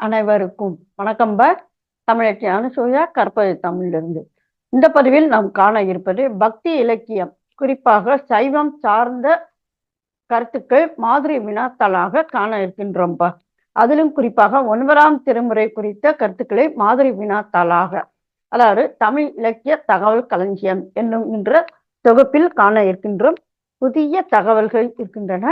அனைவருக்கும் வணக்கம் ப. தமிழச்சி அனுசூயா கற்பது தமிழிலிருந்து. இந்த பதிவில் நாம் காண இருப்பது பக்தி இலக்கியம். குறிப்பாக சைவம் சார்ந்த கருத்துக்கள் மாதிரி வினாத்தாளாக காண இருக்கின்றோம் பா. அதிலும் குறிப்பாக ஒன்பதாம் திருமுறை குறித்த கருத்துக்களை மாதிரி வினாத்தாளாக அதாவது தமிழ் இலக்கிய தகவல் களஞ்சியம் என்னும் தொகுப்பில் காண இருக்கின்றோம். புதிய தகவல்கள் இருக்கின்றன.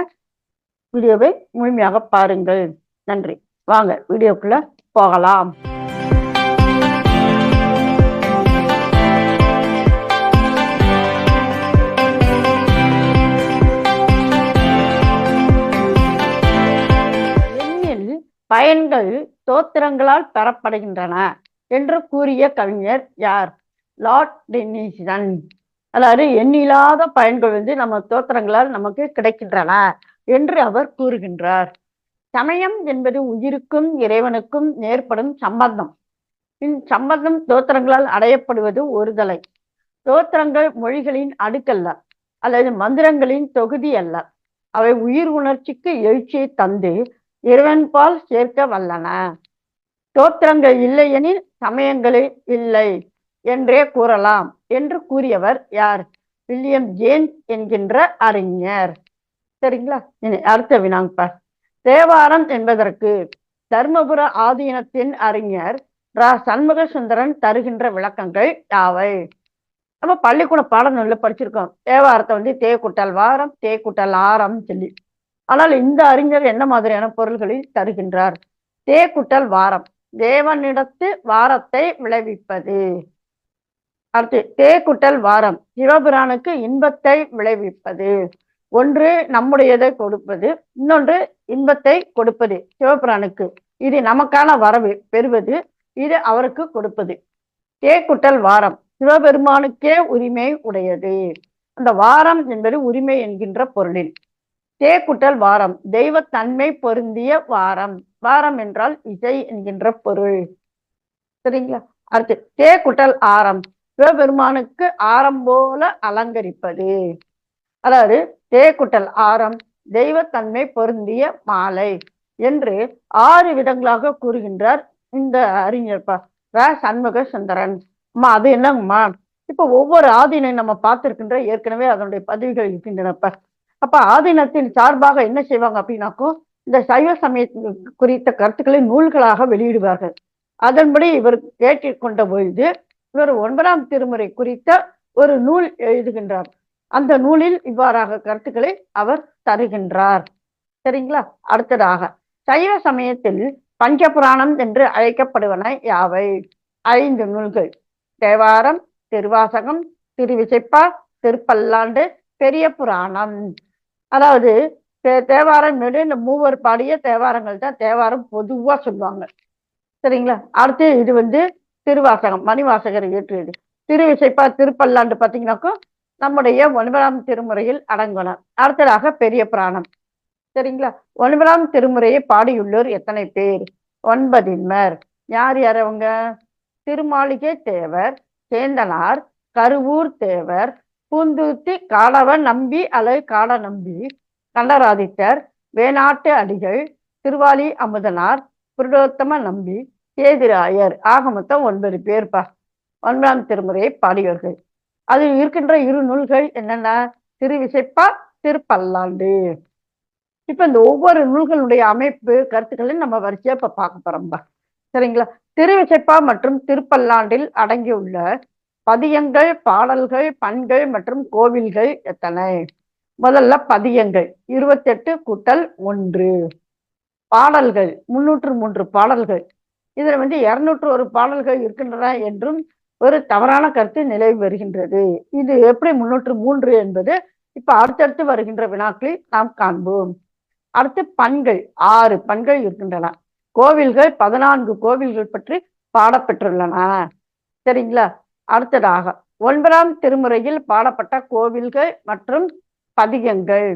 வீடியோவை முழுமையாக பாருங்கள். நன்றி. வாங்க வீடியோக்குள்ள போகலாம். எண்ணில் பயன்கள் தோத்திரங்களால் பெறப்படுகின்றன என்று கூறிய கவிஞர் யார்? Lord Tennyson. அதாவது எண்ணில்லாத பயன்கள் வந்து நம்ம தோத்திரங்களால் நமக்கு கிடைக்கின்றன என்று அவர் கூறுகின்றார். சமயம் என்பது உயிருக்கும் இறைவனுக்கும் ஏற்படும் சம்பந்தம். இச்சம்பந்தம் தோத்திரங்களால் அடையப்படுவது ஒருதலை. தோத்திரங்கள் மொழிகளின் அடுக்கல்ல அல்லது மந்திரங்களின் தொகுதி அல்ல. அவை உயிர் உணர்ச்சிக்கு எழுச்சியை தந்து இறைவன்பால் சேர்க்க வல்லன. தோத்திரங்கள் இல்லையெனில் சமயங்களே இல்லை என்றே கூறலாம் என்று கூறியவர் யார்? வில்லியம் ஜேம்ஸ் என்கின்ற அறிஞர். சரிங்களா? இனி அடுத்த வினாங்க தேவாரம் என்பதற்கு தர்மபுர ஆதீனத்தின் அறிஞர் ரா. சண்முக சுந்தரன் தருகின்ற விளக்கங்கள் யாவை? நம்ம பள்ளிக்கூட பாடநூல்ல படிச்சிருக்கோம். தேவாரத்தை வந்து தேக்குட்டல் வாரம் தேக்குட்டல் ஆரம் சொல்லி. ஆனால் இந்த அறிஞர் என்ன மாதிரியான பொருள்களில் தருகின்றார்? தேக்குட்டல் வாரம். தேவனிடத்து வாரத்தை விளைவிப்பது. அடுத்து தேக்குட்டல் வாரம். சிவபிரானுக்கு இன்பத்தை விளைவிப்பது. ஒன்று நம்முடையதை கொடுப்பது இன்னொன்று இன்பத்தை கொடுப்பது சிவபிரானுக்கு. இது நமக்கான வரவு பெறுவது இது அவருக்கு கொடுப்பது. தேக்குட்டல் வாரம் சிவபெருமானுக்கே உரிமை உடையது. அந்த வாரம் என்பது உரிமை என்கின்ற பொருளில். தேக்குட்டல் வாரம் தெய்வ தன்மை பொருந்திய வாரம். வாரம் என்றால் இசை என்கின்ற பொருள். சரிங்களா? அடுத்து தேக்குட்டல் ஆரம் சிவபெருமானுக்கு ஆரம் போல அலங்கரிப்பது. அதாவது தேக்குட்டல் ஆரம் தெய்வத்தன்மை பொருந்திய மாலை என்று ஆறு விதங்களாக கூறுகின்றார் இந்த அறிஞர் ர சண்முக சுந்தரன். அம்மா அது என்னங்கம்மா? இப்ப ஒவ்வொரு ஆதீனை நம்ம பார்த்திருக்கின்ற ஏற்கனவே அதனுடைய பதிவுகள் இருக்கின்றனப்ப அப்ப. ஆதீனத்தின் சார்பாக என்ன செய்வாங்க அப்படின்னாக்கும் இந்த சைவ சமய குறித்த கருத்துக்களை நூல்களாக வெளியிடுவார்கள். அதன்படி இவர் கேட்டுக்கொண்ட பொழுது இவர் ஒன்பதாம் திருமுறை குறித்த ஒரு நூல் எழுதுகின்றார். அந்த நூலில் இவ்வாறாக கருத்துக்களை அவர் தருகின்றார். சரிங்களா? அடுத்ததாக சைவ சமயத்தில் பஞ்சபுராணம் என்று அழைக்கப்படுவன யாவை? ஐந்து நூல்கள். தேவாரம் திருவாசகம் திருவிசைப்பா திருப்பல்லாண்டு பெரிய புராணம். அதாவது தேவாரம் இந்த மூவர் பாடிய தேவாரங்கள் தான் தேவாரம் பொதுவா சொல்லுவாங்க. சரிங்களா? அடுத்து இது வந்து திருவாசகம் மணிவாசகர் இயற்றியது. திருவிசைப்பா திருப்பல்லாண்டு பார்த்தீங்கன்னாக்கும் நம்முடைய ஒன்பதாம் திருமுறையில் அடங்கணும் அடுத்ததாக பெரிய புராணம். சரிங்களா? ஒன்பதாம் திருமுறையை பாடியுள்ளோர் எத்தனை பேர்? ஒன்பதின்மர். யார் யார் அவங்க? திருமாளிகை தேவர் சேந்தனார் கருவூர் தேவர் பூந்துத்தி காடவன் நம்பி அல்லது கால நம்பி கண்டராதித்தர் வேணாட்டு அடிகள் திருவாலி அமுதனார் புருடோத்தம நம்பி சேதிராயர் ஆக மொத்தம் ஒன்பது பேர்ப்பா. ஒன்பதாம் திருமுறையை பாடியவர்கள். அதில் இருக்கின்ற இரு நூல்கள் என்னென்ன திருவிசைப்பா திருப்பல்லாண்டு. இப்ப இந்த ஒவ்வொரு நூல்களுடைய அமைப்பு கருத்துக்களையும் நம்ம வரிசையா இப்ப பார்க்க போறோம்பா சரிங்களா? திருவிசைப்பா மற்றும் திருப்பல்லாண்டில் அடங்கியுள்ள பதியங்கள் பாடல்கள் பண்கள் மற்றும் கோவில்கள் எத்தனை? முதல்ல பதியங்கள் இருபத்தெட்டு கூட்டல் ஒன்று. பாடல்கள் முன்னூற்று மூன்று பாடல்கள். இதில் வந்து இரநூற்று ஒரு பாடல்கள் இருக்கின்றன என்றும் ஒரு தவறான கருத்து நிலவி வருகின்றது. இது எப்படி முன்னூற்று மூன்று என்பது இப்ப அடுத்தடுத்து வருகின்ற வினாக்களில் நாம் காண்போம். அடுத்து பண்கள் ஆறு பண்கள் இருக்கின்றன. கோவில்கள் பதினான்கு கோவில்கள் பற்றி பாடப்பெற்றுள்ளன. சரிங்களா? அடுத்ததாக ஒன்பதாம் திருமுறையில் பாடப்பட்ட கோவில்கள் மற்றும் பதிகங்கள்.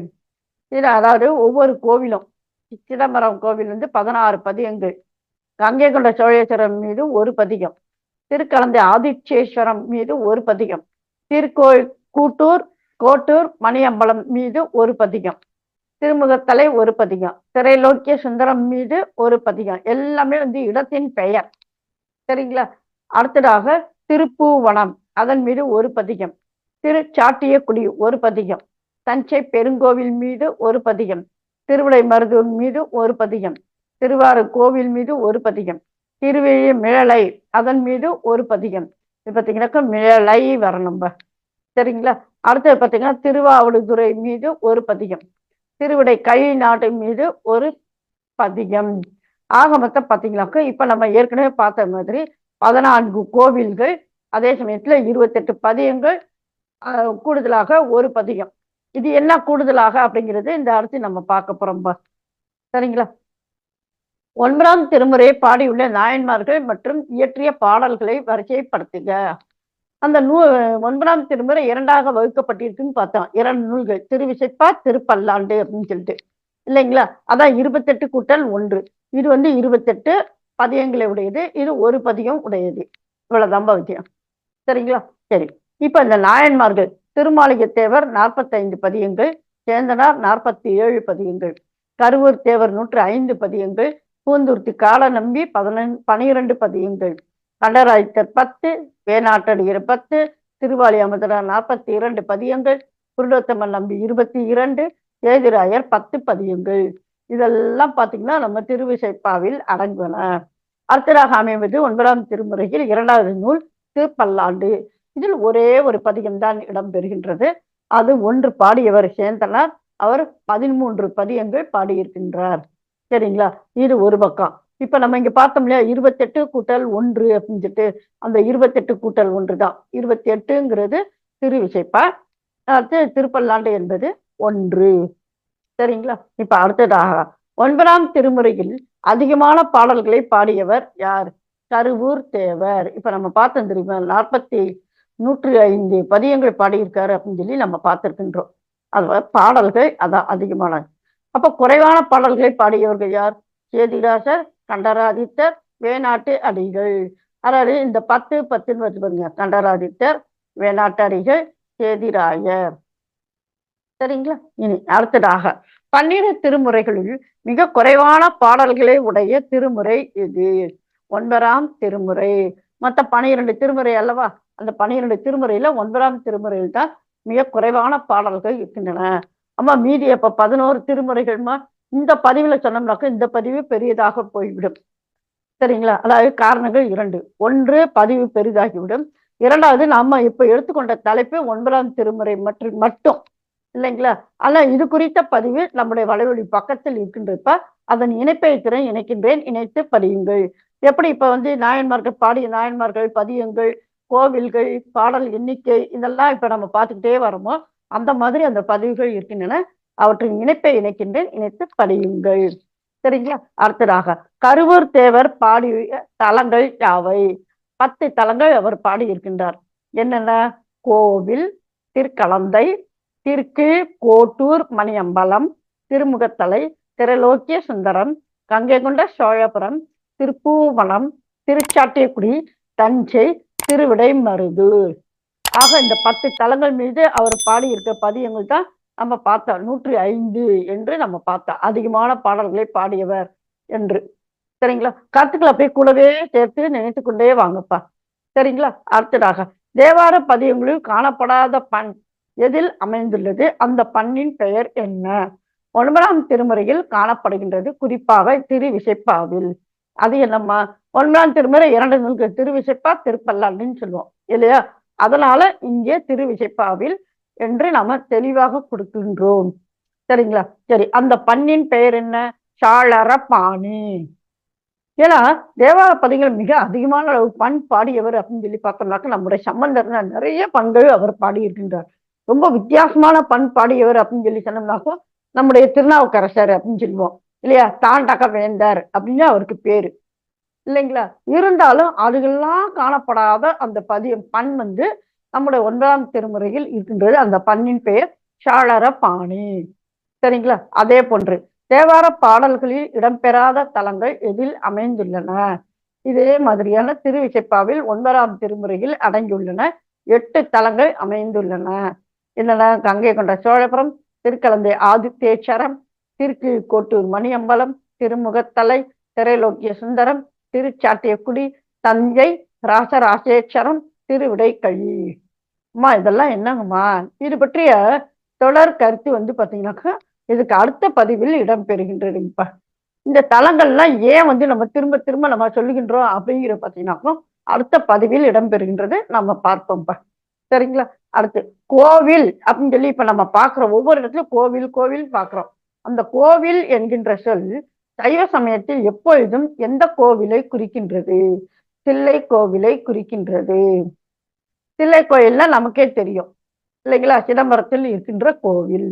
இது அதாவது ஒவ்வொரு கோவிலும் சிதம்பரம் கோவில் வந்து பதினாறு பதிகங்கள். கங்கை கொண்ட சோழேஸ்வரம் மீது ஒரு பதிகம். திருக்கலந்தை ஆதிச்சேஸ்வரம் மீது ஒரு பதிகம். திருக்கோயில் கூட்டூர் கோட்டூர் மணியம்பலம் மீது ஒரு பதிகம். திருமுகத்தலை ஒரு பதிகம். திரைலோக்கிய சுந்தரம் மீது ஒரு பதிகம். எல்லாமே வந்து இடத்தின் பெயர். சரிங்களா? அடுத்ததாக திருப்பூவனம் அதன் மீது ஒரு பதிகம். திருச்சாட்டியக்குடி ஒரு பதிகம். தஞ்சை பெருங்கோவில் மீது ஒரு பதிகம். திருவிடை மருதூர் மீது ஒரு பதிகம். திருவாரூர் கோவில் மீது ஒரு பதிகம். திருவிழி மிழலை அதன் மீது ஒரு பதிகம். இது பார்த்தீங்கன்னாக்கா மிழலை வரணும் சரிங்களா? அடுத்தது பார்த்தீங்கன்னா திருவாவடுதுறை மீது ஒரு பதிகம். திருவிடை கழி நாட்டு மீது ஒரு பதிகம். ஆக மொத்தம் பார்த்தீங்கன்னாக்கா இப்போ நம்ம ஏற்கனவே பார்த்த மாதிரி பதினான்கு கோவில்கள் அதே சமயத்தில் இருபத்தெட்டு பதியங்கள் கூடுதலாக ஒரு பதிகம். இது என்ன கூடுதலாக அப்படிங்கிறது இந்த அடுத்து நம்ம பார்க்க போகிறோம்பா சரிங்களா? ஒன்பதாம் திருமுறையை பாடியுள்ள நாயன்மார்கள் மற்றும் இயற்றிய பாடல்களை வரிசைப்படுத்துக. அந்த நூ ஒன்பதாம் திருமுறை இரண்டாக வகுக்கப்பட்டிருக்குன்னு பார்த்தோம். இரண்டு நூல்கள். திருவிசைப்பா திருப்பல்லாண்டு அப்படின்னு சொல்லிட்டு. இல்லைங்களா? அதான் இருபத்தெட்டு கூட்டல் ஒன்று. இது வந்து இருபத்தெட்டு பதியங்களை உடையது. இது ஒரு பதியம் உடையது. இவ்வளவுதான் பவித்தியம் சரிங்களா? சரி. இப்ப இந்த நாயன்மார்கள் திருமாளிகை தேவர் நாற்பத்தைந்து பதியங்கள் சேந்தனார் நாற்பத்தி ஏழு பதியங்கள் கருவூர் தேவர் நூற்று ஐந்து பதியங்கள் பூந்துர்த்தி கால நம்பி பதினெண் பனிரெண்டு பதியங்கள். கண்டராய்த்தர் பத்து வேணாட்டடியர் பத்து திருவாளி அமுதனார் நாற்பத்தி இரண்டு பதியங்கள். குருடோத்தமன் நம்பி இருபத்தி இரண்டு ஏதிராயர் பத்து பதியங்கள். இதெல்லாம் பார்த்தீங்கன்னா நம்ம திருவிசைப்பாவில் அடங்குவன அர்த்தராக அமைவது ஒன்பதாம் திருமுறையில் இரண்டாவது நூல் திருப்பல்லாண்டு. இதில் ஒரே ஒரு பதியம்தான் இடம்பெறுகின்றது. அது ஒன்று பாடியவர் சேந்தனார். அவர் பதிமூன்று பதியங்கள் பாடியிருக்கின்றார். சரிங்களா? இது ஒரு பக்கம். இப்ப நம்ம இங்க பார்த்தோம் இல்லையா? இருபத்தெட்டு கூட்டல் ஒன்று அப்படின்னு சொல்லிட்டு அந்த இருபத்தெட்டு கூட்டல் ஒன்று தான். இருபத்தி எட்டுங்கிறது திருவிசைப்பா அடுத்து திருப்பல்லாண்டு என்பது ஒன்று. சரிங்களா? இப்ப அடுத்ததாக ஒன்பதாம் திருமுறையில் அதிகமான பாடல்களை பாடியவர் யார்? கருவூர் தேவர். இப்ப நம்ம பார்த்தோம் தெரியுமா? நாற்பத்தி நூற்றி ஐந்து பதியங்கள் பாடியிருக்காரு அப்படின்னு சொல்லி நம்ம பார்த்துருக்கின்றோம். அது பாடல்கள் அதான் அதிகமான அப்ப குறைவான பாடல்களை பாடியவர்கள் யார்? சேதிராசர் கண்டராதித்தர் வேணாட்டு அடிகள். அதாவது இந்த பத்து பத்துன்னு வச்சு பாருங்க கண்டராதித்தர் வேணாட்டு அடிகள் சேதிராயர் சரிங்களா? இனி அடுத்ததாக பன்னிரு திருமுறைகளில் மிக குறைவான பாடல்களை உடைய திருமுறை இது ஒன்பதாம் திருமுறை. மற்ற பனிரெண்டு திருமுறை அல்லவா? அந்த பனிரெண்டு திருமுறையில ஒன்பதாம் திருமுறையில் தான் மிக குறைவான பாடல்கள் இருக்கின்றன. அம்மா மீதி அப்ப பதினோரு திருமுறைகள்மா இந்த பதிவுல சொன்னோம்னாக்க இந்த பதிவு பெரியதாக போய்விடும். சரிங்களா? அதாவது காரணங்கள் இரண்டு. ஒன்று பதிவு பெரிதாகிவிடும். இரண்டாவது நாம இப்ப எடுத்துக்கொண்ட தலைப்பு ஒன்பதாம் திருமுறை மற்றும் மட்டும். இல்லைங்களா? ஆனா இது குறித்த பதிவு நம்முடைய வலைவழி பக்கத்தில் இருக்கின்றப்ப அதன் இணைப்பை திறன் இணைக்கின்றேன். இணைத்து பதியுங்கள் எப்படி இப்ப வந்து நாயன்மார்கள் பாடிய நாயன்மார்கள் பதியங்கள் கோவில்கள் பாடல் எண்ணிக்கை இதெல்லாம் இப்ப நம்ம பார்த்துக்கிட்டே வரோமோ அந்த மாதிரி அந்த பதிவுகள் இருக்கின்றன. அவற்றின் இணைப்பை இணைக்கின்றேன். இணைத்து படியுங்கள். சரிங்களா? அடுத்ததாக கருவூர் தேவர் பாடிய தலங்கள் யாவை? பத்து தலங்கள் அவர் பாடியிருக்கின்றார். என்னென்ன? கோவில் திருக்கலந்தை திருக்கு கோட்டூர் மணியம்பலம் திருமுகத்தலை திரலோக்கிய சுந்தரம் கங்கை கொண்ட சோழபுரம் திருப்பூவனம் திருச்சாட்டியக்குடி தஞ்சை திருவிடை மருது ஆக இந்த பத்து தலங்கள் மீது அவர் பாடியிருக்க பதியங்கள் தான் நம்ம பார்த்தோம் நூற்றி ஐந்து என்று நம்ம பார்த்தோம் அதிகமான பாடல்களை பாடியவர் என்று. சரிங்களா? கருத்துக்களை அப்படியே கூடவே சேர்த்து நினைத்து கொண்டே வாங்கப்பா. சரிங்களா? அடுத்ததாக தேவார பதியங்களில் காணப்படாத பண் எதில் அமைந்துள்ளது? அந்த பண்ணின் பெயர் என்ன? ஒன்பதாம் திருமுறையில் காணப்படுகின்றது குறிப்பாக திருவிசைப்பாவில். அது என்னம்மா? ஒன்பதாம் திருமுறை இரண்டு நூல்கள். திருவிசைப்பா திருப்பல்லாண்டுன்னு சொல்லுவோம். இல்லையா? அதனால இங்கே திருவிசைப்பாவில் என்று நாம தெளிவாக கொடுக்கின்றோம். சரிங்களா? சரி அந்த பண்ணின் பெயர் என்ன? சாளர பாணி ஏன்னா தேவார பதிகள் மிக அதிகமான அளவு பண் பாடியவர் அப்படின்னு சொல்லி பார்த்தோம்னாக்க நம்முடைய சம்பந்தர் நிறைய பண்கள் அவர் பாடியிருக்கின்றார். ரொம்ப வித்தியாசமான பண் பாடியவர் அப்படின்னு சொல்லி சொன்னோம்னாக்கோ நம்முடைய திருநாவுக்கரசர் அப்படின்னு சொல்லுவோம். இல்லையா? தாண்டக வேந்தர் அப்படின்னு அவருக்கு பேரு. இல்லைங்களா? இருந்தாலும் அதுகெல்லாம் காணப்படாத அந்த பதியம் பண் வந்து நம்முடைய ஒன்பதாம் திருமுறையில் இருக்கின்றது. அந்த பண்ணின் பெயர் சாளர பாணி. சரிங்களா? அதே போன்று தேவார பாடல்களில் இடம்பெறாத தலங்கள் எதில் அமைந்துள்ளன? இதே மாதிரியான திருவிசைப்பாவில் ஒன்பதாம் திருமுறையில் அடங்கியுள்ளன. எட்டு தலங்கள் அமைந்துள்ளன. என்னென்ன கங்கை கொண்ட சோழபுரம் திருக்கலந்தை ஆதித்தேஸ்வரம் திருக்கீழ்கோட்டூர் மணியம்பலம் திருமுகத்தலை திரைலோக்கிய சுந்தரம் திருச்சாட்டியக்குடி தஞ்சை ராசராசேஸ்வரம் திருவிடைக்கழி. அம்மா இதெல்லாம் என்னங்கம்மா? இது பற்றிய தொடர் கருத்து வந்து பாத்தீங்கன்னாக்கா இதுக்கு அடுத்த பதிவில் இடம்பெறுகின்றதுப்பா இந்த தலங்கள்லாம் ஏன் வந்து நம்ம திரும்ப திரும்ப நம்ம சொல்லுகின்றோம் அப்படிங்கிற பார்த்தீங்கன்னாக்கா அடுத்த பதிவில் இடம்பெறுகின்றது நம்ம பார்ப்போம்ப்பா. சரிங்களா? அடுத்து கோவில் அப்படின்னு சொல்லி இப்ப நம்ம பார்க்கிறோம் ஒவ்வொரு இடத்துலயும் கோவில் கோவில் பாக்குறோம் அந்த கோவில் என்கின்ற சொல் சைவ சமயத்தில் எப்பொழுதும் எந்த கோவிலை குறிக்கின்றது? தில்லை கோவிலை குறிக்கின்றது. தில்லை கோயில்னா நமக்கே தெரியும். இல்லைங்களா? சிதம்பரத்தில் இருக்கின்ற கோவில்.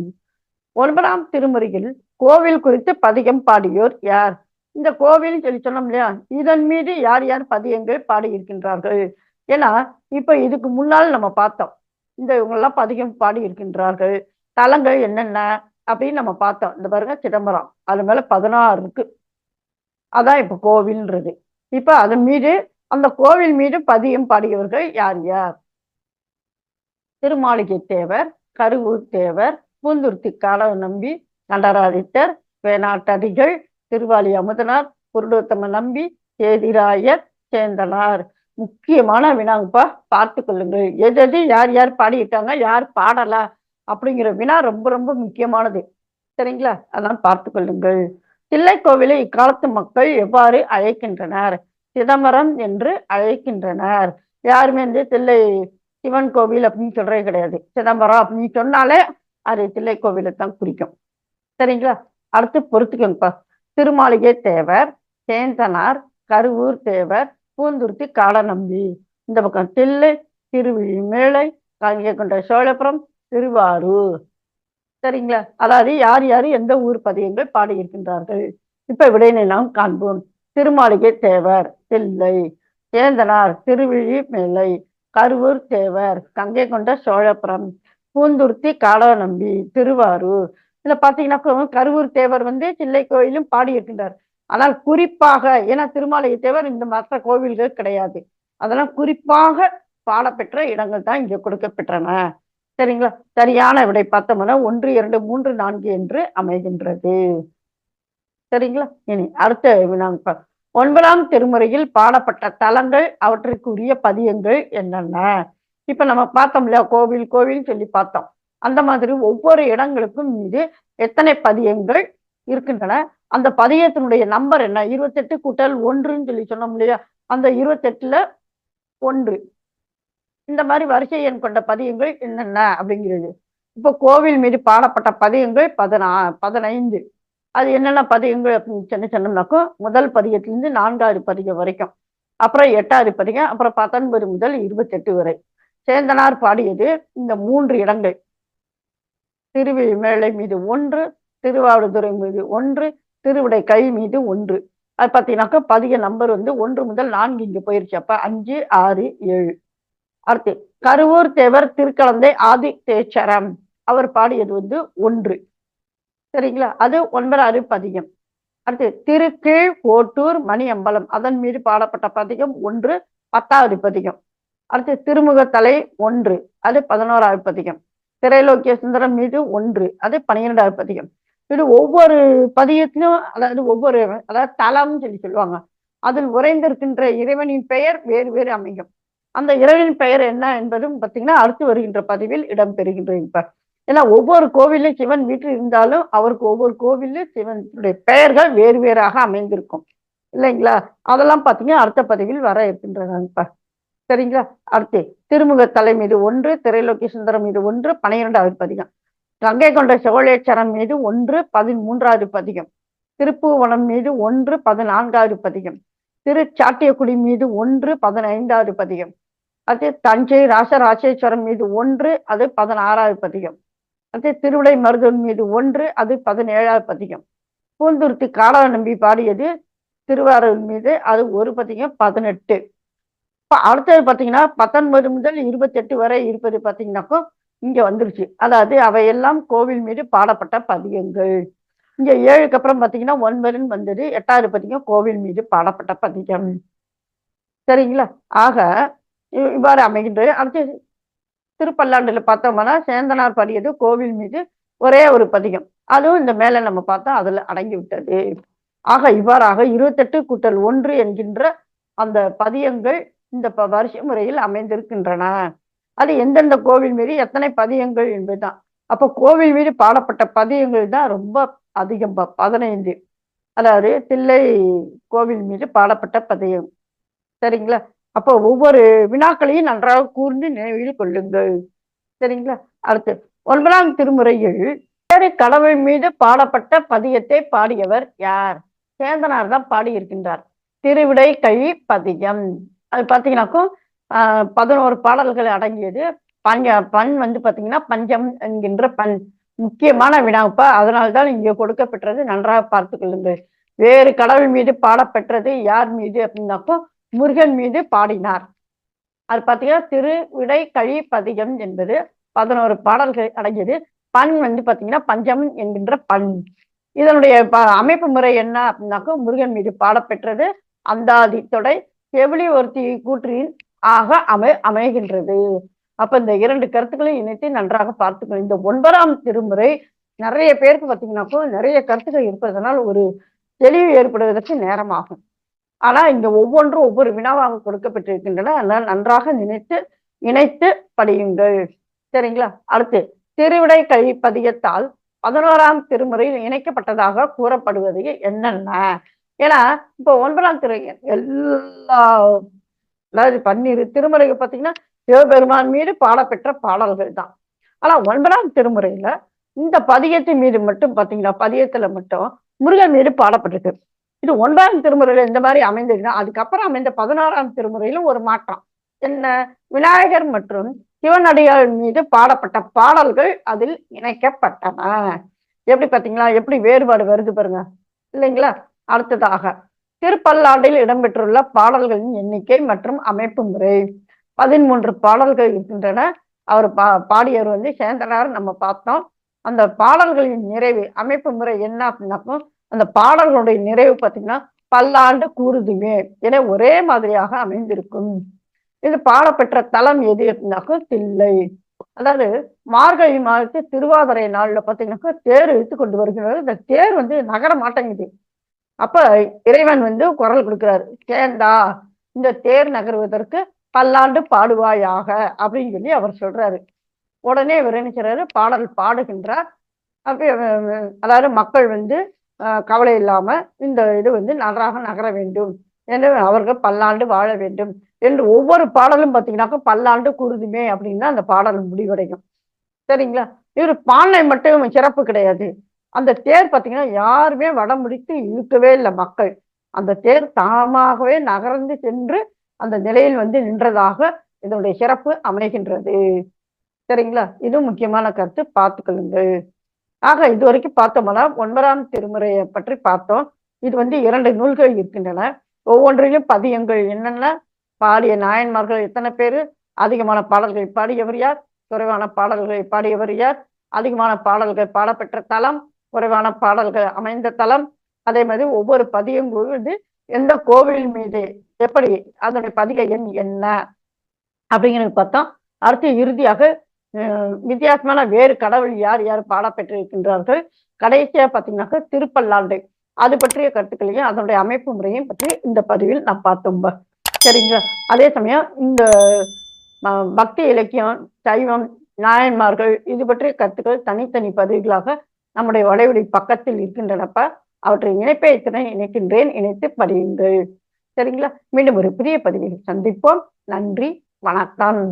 ஒன்பதாம் திருமுறையில் கோவில் குறித்து பதிகம் பாடியோர் யார்? இந்த கோவில் சொல்லி சொன்னோம் இல்லையா? இதன் மீது யார் யார் பதியங்கள் பாடியிருக்கின்றார்கள்? ஏன்னா இப்ப இதுக்கு முன்னால் நம்ம பார்த்தோம். இந்த இவங்கெல்லாம் பதிகம் பாடி இருக்கின்றார்கள் தலங்கள் என்னென்ன? அப்படின்னு நம்ம பார்த்தோம். இந்த பாருங்க சிதம்பரம். அது மேல பதினாறு இருக்கு. அதான் இப்ப கோவில்ன்றது. இப்ப அதன் மீது அந்த கோவில் மீது பதியம் பாடியவர்கள் யார் யார்? திருமாளிகை தேவர் கருவூர் தேவர் பூந்துருத்தி காலவ நம்பி கண்டராதித்தர் வேணாட்டடிகள் திருவாலி அமுதனார் புருடோத்தம நம்பி சேதிராயர் சேந்தனார். முக்கியமான வினாங்கப்பா பார்த்து கொள்ளுங்கள். எது எது யார் யார் பாடிக்கிட்டாங்க யார் பாடலாம் அப்படிங்கிற வினா ரொம்ப ரொம்ப முக்கியமானது. சரிங்களா? அதான் பார்த்து கொள்ளுங்கள். தில்லை கோவிலை இக்காலத்து மக்கள் எவ்வாறு அழைக்கின்றனர்? சிதம்பரம் என்று அழைக்கின்றனர். யாருமே வந்து தில்லை சிவன் கோவில் அப்படின்னு சொல்றதே கிடையாது. சிதம்பரம் அப்படின்னு சொன்னாலே அது தில்லை கோவிலை தான் குறிக்கும். சரிங்களா? அடுத்து பொறுத்துக்கோங்கப்பா. திருமாளிகை தேவர் சேந்தனார் கருவூர் தேவர் பூந்துருத்தி காடநம்பி இந்த பக்கம் தில்லை திருவிழிமேளை காங்கிய கொண்ட சோழபுரம் திருவாரூர். சரிங்களா? அதாவது யார் யார் எந்த ஊர் பதியங்கள் பாடியிருக்கின்றார்கள்? இப்ப விடையினை நாம் காண்போம். திருமாளிகை தேவர் தில்லை சேந்தனார் திருவிழி மேலை கருவூர் தேவர் கங்கை கொண்ட சோழபுரம் பூந்துருத்தி காடநம்பி திருவாரூர். இதுல பாத்தீங்கன்னா கருவூர் தேவர் வந்து தில்லை கோயிலும் பாடியிருக்கின்றார். ஆனால் குறிப்பாக ஏன்னா திருமாலை தேவர் இந்த மற்ற கோவில்கள் கிடையாது. அதெல்லாம் குறிப்பாக பாடப்பெற்ற இடங்கள் தான் இங்க கொடுக்கப்பெற்றன. சரிங்களா? சரியான விடை பார்த்தோம்னா ஒன்று இரண்டு மூன்று நான்கு என்று அமைகின்றது. சரிங்களா? இனி அடுத்த வினாங்க ஒன்பதாம் திருமுறையில் பாடப்பட்ட தலங்கள் அவற்றுக்குரிய பதியங்கள் என்னென்ன? இப்ப நம்ம பார்த்தோம்ல இல்லையா? கோவில் கோவில் சொல்லி பார்த்தோம். அந்த மாதிரி ஒவ்வொரு இடங்களுக்கும் மீது எத்தனை பதியங்கள் இருக்கின்றன? அந்த பதியத்தினுடைய நம்பர் என்ன? இருபத்தெட்டு கூட்டல் ஒன்றுன்னு சொல்லி சொன்னோம் இல்லையா? அந்த இருபத்தெட்டுல ஒன்று. இந்த மாதிரி வரிசை எண் கொண்ட பதியங்கள் என்னென்ன அப்படிங்கிறது. இப்போ கோவில் மீது பாடப்பட்ட பதியங்கள் பதினா பதினைந்து. அது என்னென்ன பதியங்கள் அப்படின்னு சொன்ன சொன்னோம்னாக்கும் முதல் பதியத்திலிருந்து நான்காவது பதிகம் வரைக்கும். அப்புறம் எட்டாவது பதிகம் அப்புறம் பத்தொன்பது முதல் இருபத்தெட்டு வரை. சேந்தனார் பாடியது இந்த மூன்று இடங்கள். திருவிழிமேளை மீது ஒன்று திருவாவடுதுறை மீது ஒன்று திருவிடை கை மீது ஒன்று. அது பார்த்தீங்கன்னாக்கா பதிய நம்பர் வந்து ஒன்று முதல் நான்கு இங்கே போயிருச்சு. அப்போ அஞ்சு ஆறு ஏழு. அடுத்து கருவூர் தேவர் திருக்கலந்தை ஆதி தேச்சரம் அவர் பாடியது வந்து ஒன்று. சரிங்களா? அது ஒன்பதாறு பதிகம். அடுத்து திருக்கீழ் ஓட்டூர் மணி அம்பலம் அதன் மீது பாடப்பட்ட பதிகம் ஒன்று பத்தாவது பதிகம். அடுத்து திருமுகத்தலை ஒன்று. அது பதினோராவது பதிகம். திரைலோக்கிய சுந்தரம் மீது ஒன்று. அது பன்னிரெண்டாவது பதிகம். இது ஒவ்வொரு பதியத்திலும் அதாவது ஒவ்வொரு அதாவது தலம்னு சொல்லி சொல்லுவாங்க. அதில் உறைந்திருக்கின்ற இறைவனின் பெயர் வேறு வேறு அமையும். அந்த இறைவனின் பெயர் என்ன என்பதும் பார்த்தீங்கன்னா அடுத்து வருகின்ற பதிவில் இடம்பெறுகின்ற இப்ப. ஏன்னா ஒவ்வொரு கோவிலும் சிவன் வீட்டில் இருந்தாலும் அவருக்கு ஒவ்வொரு கோவிலும் சிவனுடைய பெயர்கள் வேறு வேறாக அமைந்திருக்கும். இல்லைங்களா? அதெல்லாம் பார்த்தீங்கன்னா அடுத்த பதிவில் வர இருக்கின்றன சரிங்களா? அடுத்து திருமுக தலை மீது ஒன்று திரைலோக்கி சுந்தரம் மீது ஒன்று பனிரெண்டாவது பதிகம். கங்கை கொண்ட சோழேச்சரம் மீது ஒன்று பதிமூன்றாவது பதிகம். திருப்புவனம் மீது ஒன்று பதினான்காவது பதிகம். திருச்சாட்டியக்குடி மீது ஒன்று பதினைந்தாவது பதிகம். அது தஞ்சை ராசராசேஸ்வரம் மீது ஒன்று அது பதினாறாவது பதிகம். அது திருவிடை மருதன் மீது ஒன்று அது பதினேழாவது பதிகம். பூந்துருத்தி காலா நம்பி பாடியது திருவாரூர் மீது அது ஒரு பதிகம் பதினெட்டு. இப்போ அடுத்தது பார்த்தீங்கன்னா பத்தொன்பது முதல் இருபத்தெட்டு வரை இருப்பது பார்த்தீங்கன்னாக்கோ இங்கே வந்துருச்சு. அதாவது அவையெல்லாம் கோவில் மீது பாடப்பட்ட பதிகங்கள். இங்கே ஏழுக்கு அப்புறம் பார்த்தீங்கன்னா ஒன்பதுன்னு வந்தது எட்டாவது பதிகம் கோவில் மீது பாடப்பட்ட பதிகம். சரிங்களா? ஆக இவ்வாறு அமைகின்றது அடுத்து திருப்பல்லாண்டுல பார்த்தோம்னா சேந்தனார் பாடியது கோவில் மீது ஒரே ஒரு பதிகம். அதுவும் இந்த மேல நம்ம பார்த்தா அதுல அடங்கி விட்டது ஆக இவ்வாறாக இருபத்தெட்டு கூட்டல் ஒன்று என்கின்ற அந்த பதியங்கள் இந்த ப- வருஷ முறையில் அமைந்திருக்கின்றன. அது எந்தெந்த கோவில் மீது எத்தனை பதியங்கள் என்பதுதான். அப்ப கோவில் மீது பாடப்பட்ட பதியங்கள் தான் ரொம்ப அதிகம் ப- பதினைந்து. அதாவது தில்லை கோவில் மீது பாடப்பட்ட பதியம் சரிங்களா? அப்போ ஒவ்வொரு வினாக்களையும் நன்றாக கூர்ந்து நினைவில் கொள்ளுங்கள். சரிங்களா? அடுத்து ஒன்பதாம் திருமுறையில் வேறு கடவுள் மீது பாடப்பட்ட பதியத்தை பாடியவர் யார்? சேந்தனார் தான் பாடியிருக்கின்றார். திருவிடை கை பதியம் அது பார்த்தீங்கன்னாக்கும் பதினோரு பாடல்கள் அடங்கியது. பஞ்ச பண் வந்து பார்த்தீங்கன்னா பஞ்சம் என்கின்ற பண். முக்கியமான வினாப்பா. அதனால்தான் இங்கே கொடுக்கப்பெற்றது நன்றாக பார்த்து கொள்ளுங்கள். வேறு கடவுள் மீது பாடப்பெற்றது யார் மீது அப்படின்னாக்கோ முருகன் மீது பாடினார். அது பார்த்தீங்கன்னா திருவிடை கழி பதிகம் என்பது பதினோரு பாடல்கள் அடங்கியது. பண் வந்து பார்த்தீங்கன்னா பஞ்சம் என்கின்ற பண் இதனுடைய ப- அமைப்பு முறை என்ன அப்படின்னாக்கா முருகன் மீது பாடப்பெற்றது அந்தாதி தொடை செவிலி ஒருத்தி கூற்றின் ஆக அமை அமைகின்றது. அப்ப இந்த இரண்டு கருத்துக்களையும் இணைத்து நன்றாக பார்த்துக்கணும் இந்த ஒன்பதாம் திருமுறை நிறைய பேருக்கு பார்த்தீங்கன்னாக்கோ நிறைய கருத்துக்கள் இருப்பதனால் ஒரு தெளிவு ஏற்படுவதற்கு நேரமாகும். ஆனா இங்க ஒவ்வொன்றும் ஒவ்வொரு வினாவாக கொடுக்கப்பட்டிருக்கின்றன. அதனால் நன்றாக நினைத்து இணைத்து படியுங்கள். சரிங்களா? அடுத்து திருவிடை கழி பதியத்தால் பதினோராம் திருமுறையில் இணைக்கப்பட்டதாக கூறப்படுவது என்னென்ன? ஏன்னா இப்போ ஒன்பதாம் திரு எல்லா அதாவது பன்னிரு திருமுறைகள் பார்த்தீங்கன்னா சிவபெருமான் மீது பாடப்பெற்ற பாடல்கள் தான். ஆனா ஒன்பதாம் திருமுறையில இந்த பதியத்தின் மீது மட்டும் பார்த்தீங்கன்னா பதியத்துல மட்டும் முருகன் மீது பாடப்பட்டிருக்கு. இது ஒன்பதாம் திருமுறையில இந்த மாதிரி அமைந்ததுன்னா அதுக்கப்புறம் அமைந்த பதினாறாம் திருமுறையிலும் ஒரு மாற்றம். என்ன? விநாயகர் மற்றும் சிவனடியாள் மீது பாடப்பட்ட பாடல்கள் அதில் இணைக்கப்பட்டன. எப்படி பாத்தீங்களா எப்படி வேறுபாடு வருது பாருங்க. இல்லைங்களா? அடுத்ததாக திருப்பல்லாண்டில் இடம்பெற்றுள்ள பாடல்களின் எண்ணிக்கை மற்றும் அமைப்பு முறை. பதிமூன்று பாடல்கள் இருக்கின்றன. அவர் பா பாடியவர் வந்து சேந்தனார். நம்ம பார்த்தோம். அந்த பாடல்களின் நிறைவு அமைப்பு முறை என்ன அப்படின்னாக்கும் அந்த பாடல்களுடைய நிறைவு பார்த்தீங்கன்னா பல்லாண்டு கூறுதுமே என ஒரே மாதிரியாக அமைந்திருக்கும். இது பாடப்பெற்ற தலம் எது அப்படின்னாக்கா தில்லை. அதாவது மார்கழி மாதத்து திருவாதிரை நாள்ல பார்த்தீங்கன்னாக்கா தேர் இழுத்து கொண்டு வருகிறது இந்த தேர் வந்து நகர மாட்டேங்குது அப்ப இறைவன் வந்து குரல் கொடுக்கிறாரு சேந்தா இந்த தேர் நகருவதற்கு பல்லாண்டு பாடுவாயாக அப்படின்னு சொல்லி அவர் சொல்றாரு. உடனே இவர் நினைக்கிறாரு பாடல் பாடுகின்றார். அப்ப அதாவது மக்கள் வந்து கவலை இல்லாம இந்த இது வந்து நன்றாக நகர வேண்டும். என்று அவர்கள் பல்லாண்டு வாழ வேண்டும். என்று ஒவ்வொரு பாடலும் பார்த்தீங்கன்னாக்கா பல்லாண்டு குருதுமே அப்படின்னா அந்த பாடல் முடிவடையும். சரிங்களா? இவர் பானை மட்டும் சிறப்பு கிடையாது. அந்த தேர் பார்த்தீங்கன்னா யாருமே வடம் முடித்து இழுக்கவே இல்லை மக்கள். அந்த தேர் தாமாகவே நகர்ந்து சென்று அந்த நிலையில் வந்து நின்றதாக இதனுடைய சிறப்பு அமைகின்றது. சரிங்களா? இது முக்கியமான கருத்து. பார்த்துக்கொள்ளுங்கள் ஆக இது வரைக்கும் பார்த்தோம்னா ஒன்பதாம் திருமுறையை பற்றி பார்த்தோம். இது வந்து இரண்டு நூல்கள் இருக்கின்றன. ஒவ்வொன்றிலும் பதியங்கள் என்னென்ன? பாடிய நாயன்மார்கள் எத்தனை பேர்? அதிகமான பாடல்களை பாடியவர் யார்? குறைவான பாடல்களை பாடியவர் யார்? அதிகமான பாடல்கள் பாடப்பெற்ற தலம் குறைவான பாடல்கள் அமைந்த தலம் அதே மாதிரி ஒவ்வொரு பதியும் வந்து எந்த கோவில் மீது எப்படி அதனுடைய பதிக எண் என்ன? அப்படிங்கிறது பார்த்தோம். அடுத்து இறுதியாக வித்தியாசமான வேறு கடவுள் யார் யார் பாடப்பெற்றிருக்கின்றார்கள் கடைசியா பார்த்தீங்கன்னாக்கா திருப்பல்லாண்டு. அது பற்றிய கருத்துக்களையும் அதனுடைய அமைப்பு முறையும் பற்றி இந்த பதிவில் நான் பார்த்தோம் சரிங்களா? அதே சமயம் இந்த பக்தி இலக்கியம் சைவம் நாயன்மார்கள் இது பற்றிய கருத்துக்கள் தனித்தனி பதிவுகளாக நம்முடைய வளைவடி பக்கத்தில் இருக்கின்றனப்ப அவற்றை இணைப்பை திறன் இணைக்கின்றேன் இணைத்து படியுங்கள். சரிங்களா? மீண்டும் ஒரு புதிய பதிவில் சந்திப்போம். நன்றி வணக்கம்.